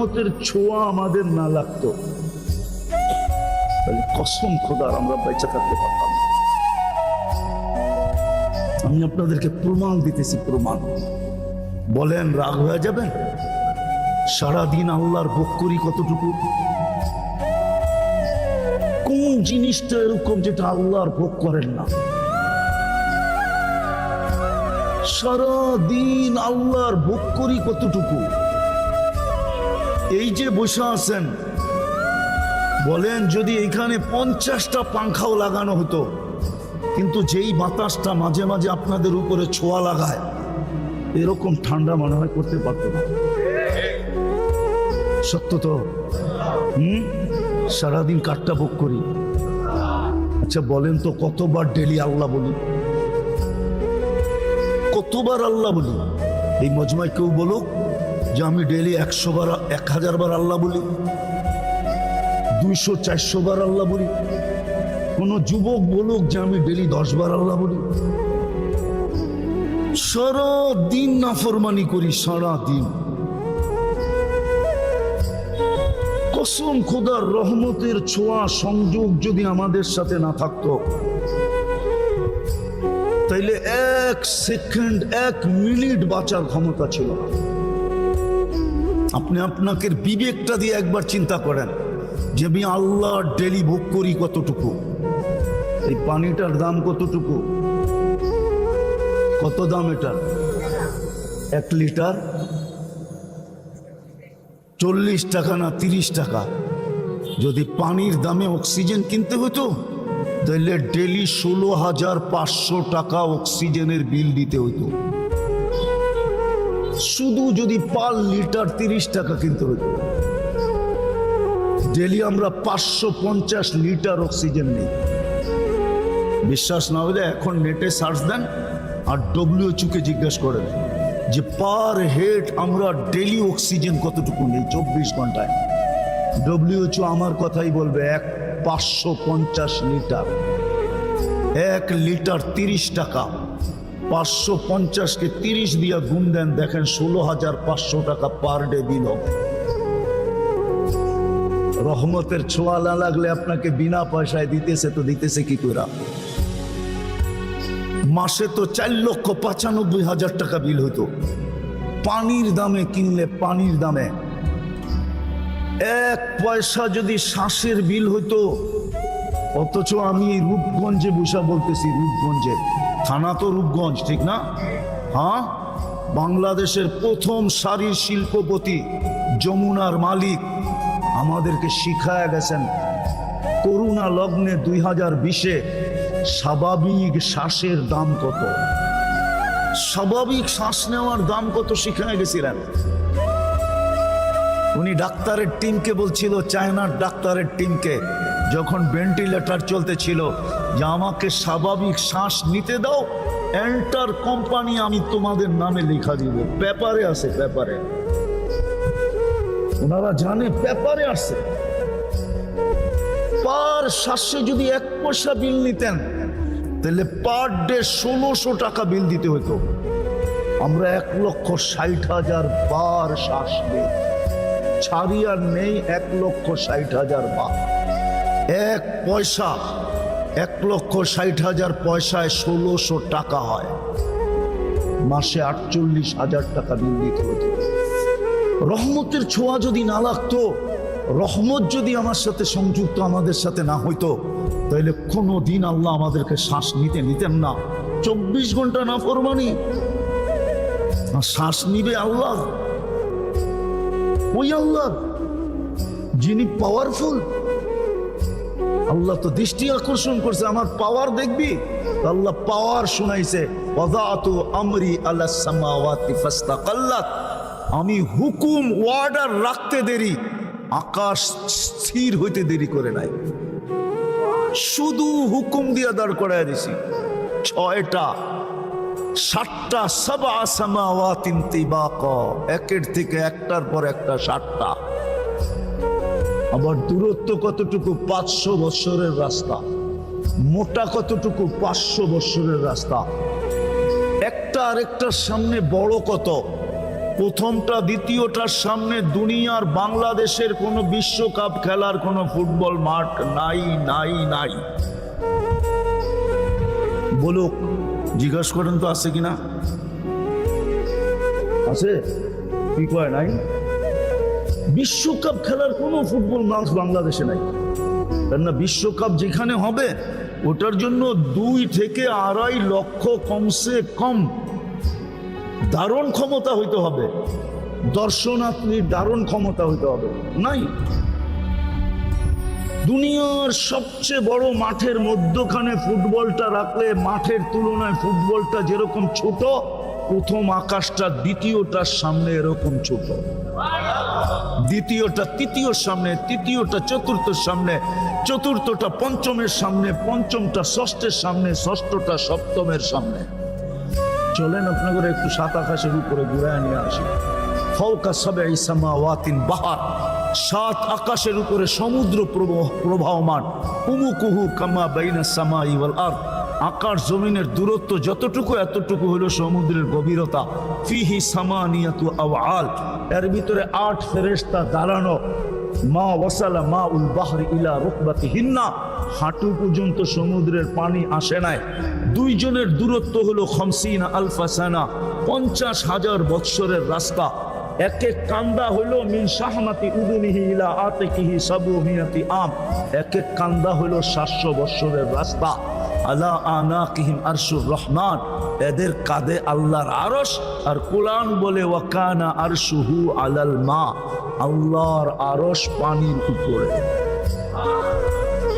রহমতের ছোঁয়া আমাদের না লাগতো। কসম খোদার আমরা বেঁচে থাকতে পারতাম আমি আপনাদেরকে প্রমাণ দিতেছি, প্রমাণ। বলেন, রাগ হয়ে যাবেন? সারাদিন আল্লাহর ভোগ করি কতটুকু? কোন জিনিসটা এরকম যেটা আল্লাহর ভোগ করেন না? সারাদিন আল্লাহর ভোগ করি কতটুকু? এই যে বসে আছেন, বলেন যদি এখানে পঞ্চাশটা পাংখাও লাগানো হতো, কিন্তু যেই বাতাসটা মাঝে মাঝে আপনাদের উপরে ছোঁয়া লাগায়, এরকম ঠান্ডা মনে হয় করতে পারতো না। সত্য তো? হুম? সারাদিন কাঠটা ভোগ করি। আচ্ছা বলেন তো কতবার ডেলি আল্লাহ বলি? কতবার আল্লাহ বলি? এই মজমায় কেউ বলুক যে আমি ডেলি একশো বার, এক হাজার বার আল্লাহ বলি, দুইশো, চারশো বার আল্লাহ বলি, কোন যুবক বলুক যে আমি ডেলি দশ বার আল্লাহ বলি সারা দিন নাফরমানি করি সারা দিন কসম খোদার রহমতের ছোঁয়া, সংযোগ যদি আমাদের সাথে না থাকতো, তাইলে এক সেকেন্ড, এক মিনিট বাঁচার ক্ষমতা ছিল না। আপনি আপনাকে বিবেকটা দিয়ে একবার চিন্তা করেন যে আমি আল্লাহ ডেলি ভোগ করি কতটুকু? এই পানিটার দাম কতটুকু? কত দাম এটার? এক লিটার? চল্লিশ টাকা না তিরিশ টাকা? যদি পানির দামে অক্সিজেন কিনতে হতো, তাহলে ডেলি ষোলো হাজার পাঁচশো টাকা অক্সিজেনের বিল দিতে হতো। শুধু যদি পার লিটার তিরিশ টাকা কিনতে হতো। ডেলি আমরা পাঁচশো পঞ্চাশ লিটার অক্সিজেন নিই। বিশ্বাস না হলে এখন নেটে সার্চ দেন আর ডব্লিউএচুকে জিজ্ঞেস করেন যে পার হেড আমরা ডেলি অক্সিজেন কতটুকু নেই চব্বিশ ঘন্টায়। ডব্লিউএচও আমার কথাই বলবে এক পাঁচশো পঞ্চাশ লিটার, এক লিটার তিরিশ টাকা। পাঁচশো পঞ্চাশকে তিরিশ দিয়া গুণ দেন, দেখেন ষোলো হাজার পাঁচশো টাকা পার ডে বিল রহমতের ছোঁয়া না লাগলে আপনাকে বিনা পয়সায় দিতেছে, তো দিতেছে কি করে মাসে তো চার লক্ষ পঁচানব্বই হাজার টাকা বিল হতো পানির দামে কিনলে পানির দামে। এক পয়সা যদি শ্বাসের বিল হতো অথচ আমি রূপগঞ্জে বসা বলতেছি, রূপগঞ্জে। থানা তো রূপগঞ্জ, ঠিক না? হ্যাঁ? বাংলাদেশের প্রথম সারির শিল্পপতি, যমুনার মালিক আমাদেরকে শিখায় গেছেন। করুণা লগ্নে দুই হাজার বিশে স্বাভাবিক শ্বাসের দাম কত? স্বাভাবিক শ্বাস নেওয়ার দাম কত শিখায় গেছিলেন? উনি ডাক্তারের টিমকে বলছিল, চায়নার ডাক্তারের টিমকে। যখন ভেন্টিলেটর চলতেছিল যে আমাকে স্বাভাবিক শ্বাস নিতে দাও এন্টার কোম্পানি আমি তোমাদের নামে লেখা দিব। পেপারে আছে, পেপারে। ওনারা জানে পেপারে আছে। পার শ্বাসে যদি এক পয়সা বিল নিতেন, তাহলে পার ডে ষোলোশো টাকা বিল দিতে হতো আমরা এক লক্ষ ষাট হাজার বার শ্বাস নেই। ছাড়ি আর নেই এক লক্ষ ষাট হাজার বার। এক পয়সা, এক লক্ষ ষাট হাজার পয়সায় ষোলোশো টাকা হয়। মাসে আটচল্লিশ হাজার টাকা দিতে হতো। রহমতের ছোঁয়া যদি না লাগতো, রহমত যদি আমার সাথে সংযুক্ত, আমাদের সাথে না হইতো তাহলে কোনো দিন আল্লাহ আমাদেরকে শ্বাস নিতে নিতেন না। চব্বিশ ঘণ্টা না ফরমানি শ্বাস নিবে আল্লাহ। ওই আল্লাহ, যিনি পাওয়ারফুল আল্লাহ তো দৃষ্টি আকর্ষণ করছে, আমার পাওয়ার দেখবি? আল্লাহ পাওয়ার শুনাইছে আমরি আলা সামাওয়াতি ফাস্তাকাল্লাত। আমি হুকুম ওয়ার্ডার রাখতে দেরি, আকাশ স্থির হইতে দেরি করে নাই। শুধু হুকুম দিয়া দাঁড় করাই দিছি, ছয়টা, সাতটা সাবা সামাওয়াতিন তিবাকা, একের থেকে একটার পর একটা সাতটা। আবার দূরত্ব কতটুকু? পাঁচশো বৎসরের রাস্তা। মোটা কতটুকু? পাঁচশো বৎসরের রাস্তা। একটা আরেকটার সামনে বড় কত? প্রথমটা, দ্বিতীয়টার সামনে দুনিয়ার বাংলাদেশের কোনো বিশ্বকাপ খেলার কোনো ফুটবল মাঠ নাই নাই নাই। বলুক জিজ্ঞাসা করেন তো আছে কিনা? আছে? কি কয় নাই? বিশ্বকাপ খেলার কোনো ফুটবল মাঠ বাংলাদেশে নাই। কেননা বিশ্বকাপ যেখানে হবে, ওটার জন্য দুই থেকে আড়াই লক্ষ কমসে কম দারুণ ক্ষমতা হইতে হবে। দর্শনার্থীর দারুণ ক্ষমতা হইতে হবে। নাই। দুনিয়ার সবচেয়ে বড় মাঠের মধ্যখানে ফুটবলটা রাখলে, মাঠের তুলনায় ফুটবলটা যেরকম ছোট প্রথম আকাশটা দ্বিতীয়টার সামনে এরকম ছোট। দ্বিতীয়টা তৃতীয়র সামনে, তৃতীয়টা চতুর্থের সামনে, চতুর্থটা, পঞ্চমের সামনে, পঞ্চমটা, ষষ্ঠের সামনে, ষষ্ঠটা, সপ্তমের সামনে। চলেন আপনাদের একটু সাত আকাশের উপরে ঘুরায় নিয়ে আসি। ফৌকা সবে ইসামা ওয়াতিন বাহার। সাত আকাশের উপরে সমুদ্র প্রবাহ- প্রবাহমান। উমুকুহু কামা বাইনা সামা ইওয়াল আর আকাশ জমিনের দূরত্ব যতটুকু, এতটুকু হলো সমুদ্রের গভীরতা। ফিহি সামানিয়াতু আওয়াল। এর ভিতরে আট ফেরেশতা দাঁড়ানো। মা ওয়াসালা মা উল বাহর ইলা রুকবাতি হিন্না হাঁটু পর্যন্ত সমুদ্রের পানি আসে নাই। দুইজনের দূরত্ব হলো খমসিনা আলফাসানা পঞ্চাশ হাজার বৎসরের রাস্তা। এক এক কান্দা হলো মিন শাহমাতি উদুনিহি ইলা আতিকিহি সাবু আম। এক এক কান্দা হলো সাতশো বৎসরের রাস্তা। আলা আনাকিহিম আরশুর রহমান। এদের কাঁধে আল্লাহর আরশ, আর কোরআন বলে, ওয়াকানা আরশুহু আলাল মা। আল্লাহর আরশ পানির উপরে।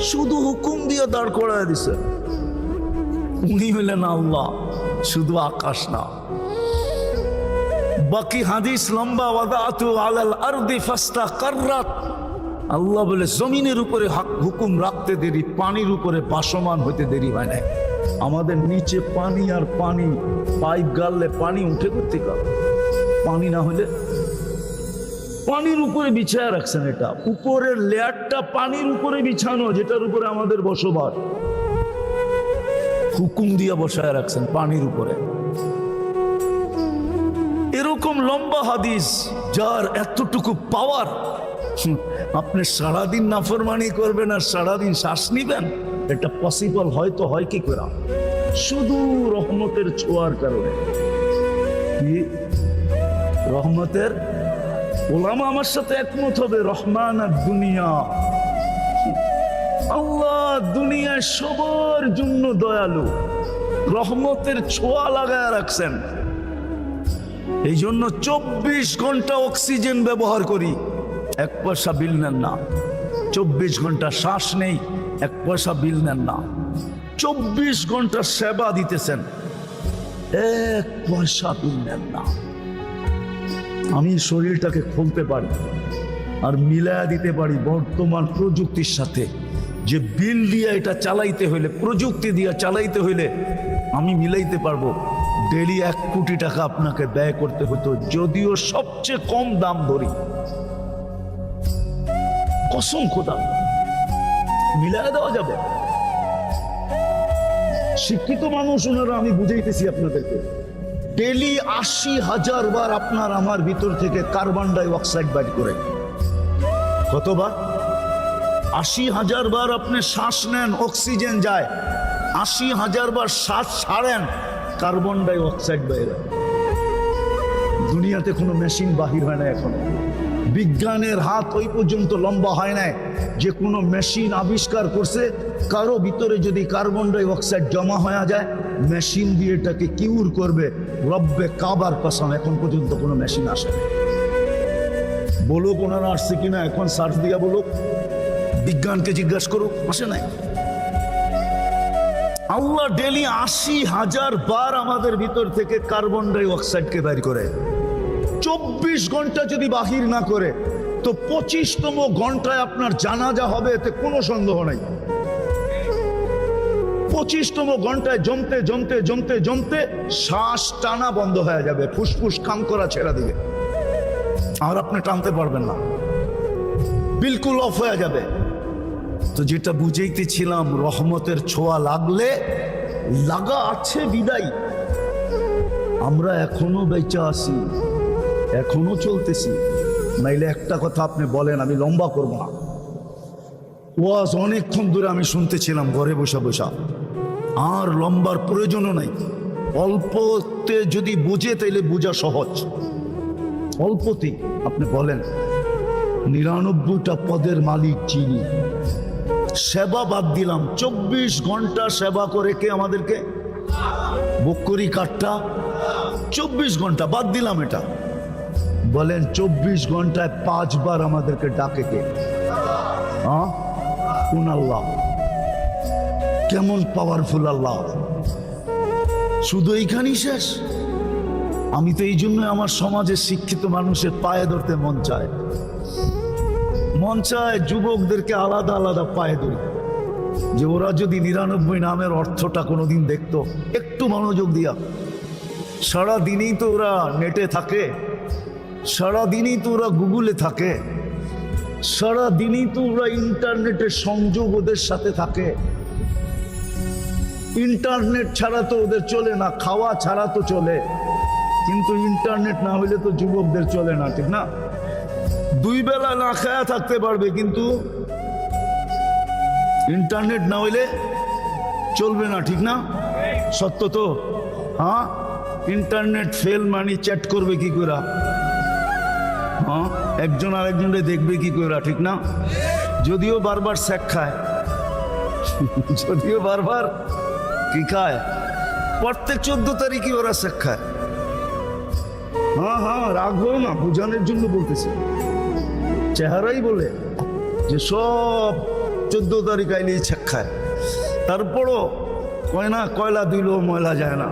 শুধু হুকুম দিয়ে দাঁড় করায় দিছে। উনি হলেন আল্লাহ, শুধু আকাশ না। বাকি হাদিস লম্বা ওয়াদাতু আলাল আরদি ফাস্তা কাররাত আল্লাহ বলে, জমিনের উপরে হাক- হুকুম রাখতে দেরি, পানির উপরে বাসমান হইতে দেরি হয় না আমাদের নিচে পানি আর পানি, পাইপ গাললে পানি উঠে করতে কার পানি না হলে পানির উপরে বিছায়া রাখছেন এটা। উপরের লেয়ারটা পানির উপরে বিছানো, যেটার উপরে আমাদের বসবাস। হুকুম দিয়া বসায় রাখছেন পানির উপরে। এরকম লম্বা হাদিস, যার এতটুকু পাওয়ার আপনি সারাদিন নাফরমানি করবেন আর সারাদিন শ্বাস নিবেন? এটা পসিবল হয়তো হয় কি করে? শুধু রহমতের ছোঁয়ার কারণে। কি? রহমতের? ওলামা আমার সাথে একমত হবে, রহমান আর দুনিয়া। আল্লাহ দুনিয়ায় সবার জন্য দয়ালু। রহমতের ছোঁয়া লাগায় রাখছেন। এই জন্য চব্বিশ ঘণ্টা অক্সিজেন ব্যবহার করি। এক পয়সা বিল নেন না। চব্বিশ ঘণ্টা শ্বাস নেই, এক পয়সা বিল নেন না। চব্বিশ ঘণ্টা সেবা দিতেছেন, এক পয়সা বিল নেন না। আমি শরীরটাকে খুলতে পারি আর মিলায়া দিতে পারি বর্তমান প্রযুক্তির সাথে। যে বিল দিয়ে এটা চালাইতে হইলে, প্রযুক্তি দিয়ে চালাইতে হইলে আমি মিলাইতে পারব। ডেলি এক কোটি টাকা আপনাকে ব্যয় করতে হতো, যদিও সবচেয়ে কম দাম ধরি। খোদা মিলায় দেওয়া যাবে। শিক্ষিত মানুষ ওনারা, আমি বুঝাইতেছি আপনাদেরকে। ডেলি আশি হাজার বার আপনার আমার ভিতর থেকে কার্বন ডাই অক্সাইড বাইর করে। কতবার? আশি হাজার বার আপনি শ্বাস নেন, অক্সিজেন যায়। আশি হাজার বার শ্বাস ছাড়েন, কার্বন ডাই অক্সাইড বাইরে। দুনিয়াতে কোনো মেশিন বাহির হয় না এখন। বিজ্ঞানের হাত ওই পর্যন্ত লম্বা হয় না যে কোনো মেশিন আবিষ্কার করছে, কারও ভিতরে যদি কার্বন ডাই অক্সাইড জমা হয়ে যায়, মেশিন দিয়ে এটাকে কিউর করবে। রব্বে কাবার কসম, এখন পর্যন্ত কোনো মেশিন আসে বলুক ওনারা আসছে কিনা, এখন সার্চ দিয়া বলুক। বিজ্ঞানকে জিজ্ঞাসা করুক, আসে নাই। আল্লাহ ডেলি আশি হাজার বার আমাদের ভিতর থেকে কার্বন ডাই অক্সাইডকে বের করে। চব্বিশ ঘণ্টা যদি বাহির না করে, তো পঁচিশতম ঘন্টায় আপনার জানাজা হবে, এতে কোনো সন্দেহ নাই। পঁচিশতম ঘন্টায় জমতে জমতে জমতে জমতে শ্বাস টানা বন্ধ হয়ে যাবে, ফুসফুস কাম করা ছেড়ে দিবে। আর আপনি টানতে পারবেন না। বিলকুল অফ হয়ে যাবে। তো যেটা বুঝাইতেছিলাম, রহমতের ছোঁয়া লাগলে লাগা আছে বিদায়। আমরা এখনও বেঁচে আছি। এখনও চলতেছি। নাইলে একটা কথা আপনি বলেন, আমি লম্বা করব না। ওয়াজ অনেকক্ষণ ধরে আমি শুনতেছিলাম, ঘরে বসা বসা। আর লম্বার প্রয়োজনও নাই। অল্পতে যদি বুঝে, তাইলে বোঝা সহজ। অল্পতেই আপনি বলেন, নিরানব্বইটা পদের মালিক চিনি সেবা বাদ দিলাম, চব্বিশ ঘণ্টা সেবা করে কে আমাদেরকে? বকরি কাঠটা? চব্বিশ ঘণ্টা বাদ দিলাম এটা। বলেন চব্বিশ ঘন্টায় পাঁচবার আমাদেরকে ডাকে কে? কোন আল্লাহ? কেমন পাওয়ারফুল আল্লাহ? শুধু এইখানেই শেষ? আমি তো এই জন্য আমার সমাজে শিক্ষিত মানুষের পায়ে ধরতে মন চায়। মন চায় যুবকদেরকে আলাদা আলাদা পায়ে ধরি। যে ওরা যদি নিরানব্বই নামের অর্থটা কোনোদিন দেখতো, একটু মনোযোগ দিয়া। সারা দিনই তো ওরা নেটে থাকে। সারা দিনই তো ওরা গুগলে থাকে। সারাদিনই তো ওরা ইন্টারনেটের সংযোগ ওদের সাথে থাকে। ইন্টারনেট ছাড়া তো ওদের চলে না, খাওয়া ছাড়া তো চলে। কিন্তু ইন্টারনেট না হলে তো যুবকদের চলে না, ঠিক না? দুই বেলা না খায়া থাকতে পারবে, কিন্তু ইন্টারনেট না হইলে চলবে না, ঠিক না? সত্য তো? হ্যাঁ? ইন্টারনেট ফেল মানি চ্যাট করবে কি করে হ্যাঁ? একজন আরেকজনকে দেখবে কি করে ঠিক না? যদিও বারবার স্যাক খায়, যদিও বারবার কি খায়, প্রত্যেক চোদ্দ তারিখই ওরা স্যাক খায়। হ্যাঁ হ্যাঁ রাখব না, বোঝানোর জন্য বলতেছি। চেহারাই বলে যে সব চোদ্দ তারিখ আইলে ছেক খায়। তারপরও কয় না, কয়লা দিলেও ময়লা যায় না।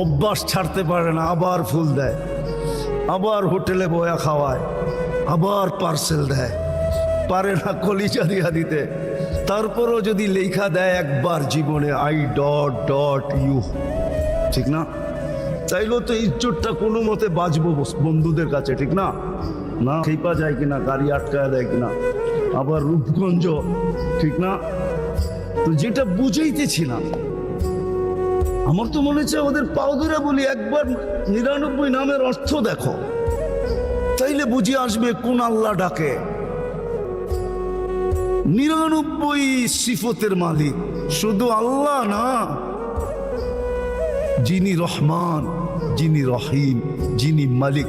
অভ্যাস ছাড়তে পারে না, আবার ফুল দেয়। আবার হোটেলে বয়া খাওয়ায়, আবার পার্সেল দেয়। পারে না কলিজা দিয়া দিতে। তারপরও যদি লেখা দেয় একবার জীবনে, আই ডট ডট ইউ। ঠিক না? চাইলেও তো ইজ্জতটা কোনো মতে বাঁচবো বন্ধুদের কাছে, ঠিক না? না খেপা যায় কিনা, গাড়ি আটকায় দেয় কিনা? আবার রূপগঞ্জ, ঠিক না? তো যেটা বুঝাইতেছি না আমার তো মনে হচ্ছে ওদের পাও বলি একবার নিরানব্বই নামের অর্থ দেখো। তাইলে বুঝে আসবে কোন আল্লাহ ডাকে। নিরানব্বই সিফতের মালিক শুধু আল্লাহ না, যিনি রহমান, যিনি রহিম, যিনি মালিক,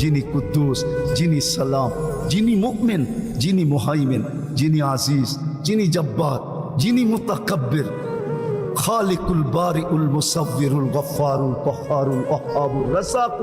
যিনি কুদ্দুস, যিনি সালাম, যিনি মুকমেন যিনি মোহাইমেন, যিনি আজিজ, যিনি জব্বার, যিনি মুতাকাব্বির। خالق البارئ المصور الغفار القهار الوهاب الرزاق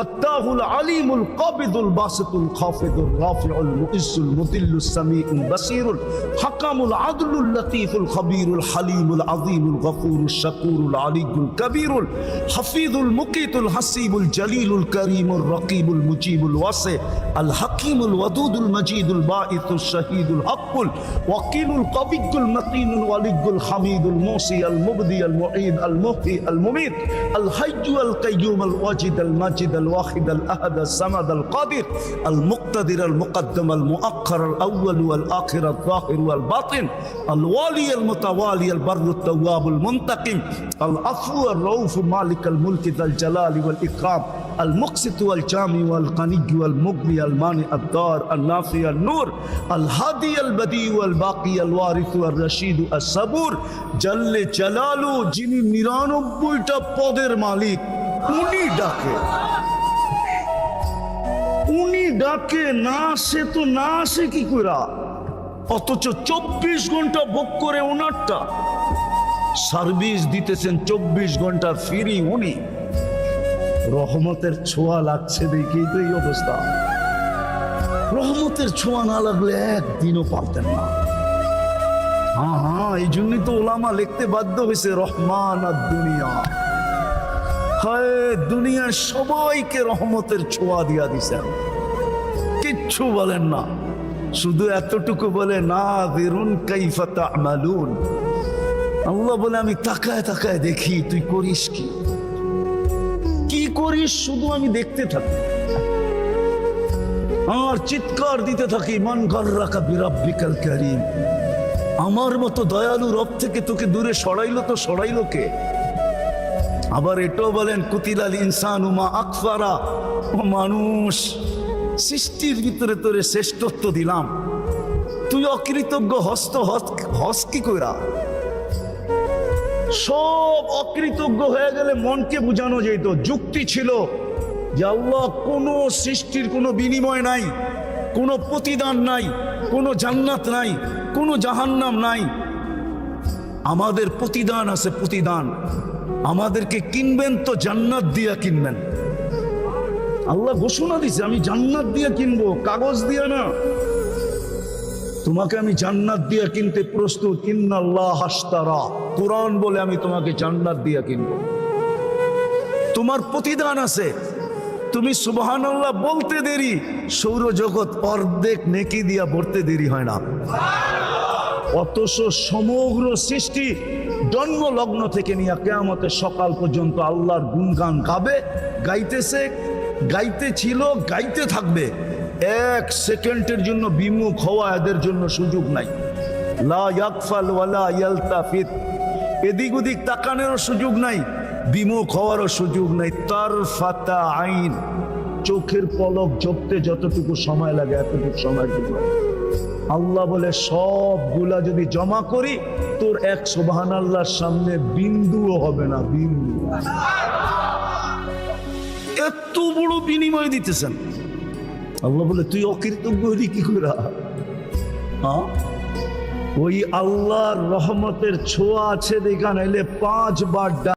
الفتاح العليم القابض الباسط الخافض الرافع المؤز المذل السميع البصير الحكم العدل اللطيف الخبير الحليم العظيم الغفور الشكور العلي الكبير الحفيظ المقيت الحسيب الجليل الكريم الرقيب المجيب الواسع الحكيم الودود المجيد الباعث الشهيد الحق الوكيل القوي المتين الولي الحميد الموصي المبدي المعيد المحيي المميت الحي القيوم الواجد الماجد الواحد الاحد الصمد القادر المقتدر المقدم المؤخر الاول والاخر الظاهر والباطن الوالي المتوالي البر التواب المنتقم العفو الرؤوف مالك الملك ذا الجلال والاكرام المقسط والجامع والغني والمغني المانع الدار النافع النور الهادي البديع والباقي الوارث والرشيد الصبور جل জালালু যিনি নিরানব্বইটা পদের মালিক উনি ডাকে উনি ডাকে, না আসে তো, না আসে কি করা অথচ চব্বিশ ঘণ্টা ভোগ করে ওনারটা সার্ভিস দিতেছেন চব্বিশ ঘণ্টা ফিরি উনি। রহমতের ছোঁয়া লাগছে দেখেই তো এই অবস্থা। রহমতের ছোঁয়া না লাগলে একদিনও পারতেন না। হ্যাঁ হ্যাঁ এই জন্যই তো ওলামা লিখতে বাধ্য হয়েছে রহমান আর দুনিয়া। হায়, দুনিয়ার সবাইকে রহমতের ছোঁয়া দিয়া দিছেন। কিচ্ছু বলেন না। শুধু এতটুকু বলে না বেরুন কাইফা তামালুন। আল্লাহ বলে, আমি তাকায় তাকায় দেখি, তুই করিস কি? কি করিস? শুধু আমি দেখতে থাকি। আমার চিৎকার দিতে থাকি, মান গর্রাকা বিরাব্বিকাল কারীম। আমার মতো দয়ালু রব থেকে তোকে দূরে সরাইলো তো সরাইলো কে? আবার এটাও বলেন, কুতিলাল ইনসান উমা আকফারা। ও মানুষ সৃষ্টির ভিতরে তোরে শ্রেষ্ঠত্ব দিলাম। তুই অকৃতজ্ঞ হস্ত হস- কি কইরা। সব অকৃতজ্ঞ হয়ে গেলে মনকে বোঝানো যেত যুক্তি ছিল যে আল্লাহ কোনো সৃষ্টির কোনো বিনিময় নাই, কোনো প্রতিদান নাই, কোনো জান্নাত নাই, কোনো জাহান্নাম নাই। আমাদের প্রতিদান আছে প্রতিদান। আমাদেরকে কিনবেন তো জান্নাত দিয়া কিনবেন। আল্লাহ ঘোষণা দিছে, আমি জান্নাত দিয়ে কিনবো, কাগজ দিয়ে না। তোমাকে আমি জান্নাত দিয়ে কিনতে প্রস্তুত, ইন্নাল্লাহ হাস্তারা কোরআন বলে আমি তোমাকে জান্নাত দিয়ে কিনবো। তোমার প্রতিদান আছে। তুমি সুবহানাল্লাহ বলতে দেরি, সৌরজগৎ অর্ধেক নেকি দিয়া ভরতে দেরি হয় না। অথচ সমগ্র সৃষ্টি জন্ম লগ্ন থেকে নিয়ে কেয়ামতের সকাল পর্যন্ত আল্লাহর গুণগান গাবে, গাইতেছে গাইতে ছিল, গাইতে থাকবে। এক সেকেন্ডের জন্য বিমুখ হওয়া এদের জন্য সুযোগ নাই। লা ইয়াকফাল ওয়ালা ইয়ালতাফিত। এদিক ওদিক তাকানোরও সুযোগ নাই, বিমুখ হওয়ারও সুযোগ নাই। তার ফাতা আইন। চোখের পলক জপতে যতটুকু সময় লাগে এতটুকু সময় জন্য আল্লাহ বলে, সবগুলা যদি জমা করি, তোর এক সোবাহান আল্লাহর সামনে বিন্দুও হবে না, বিন্দু। এত বড় বিনিময় দিতেছেন। আল্লাহ বলে, তুই অকৃতজ্ঞ হলি কি করে হ্যাঁ? ওই আল্লাহর রহমতের ছোঁয়া আছে দেখান এলে পাঁচ পাঁচবার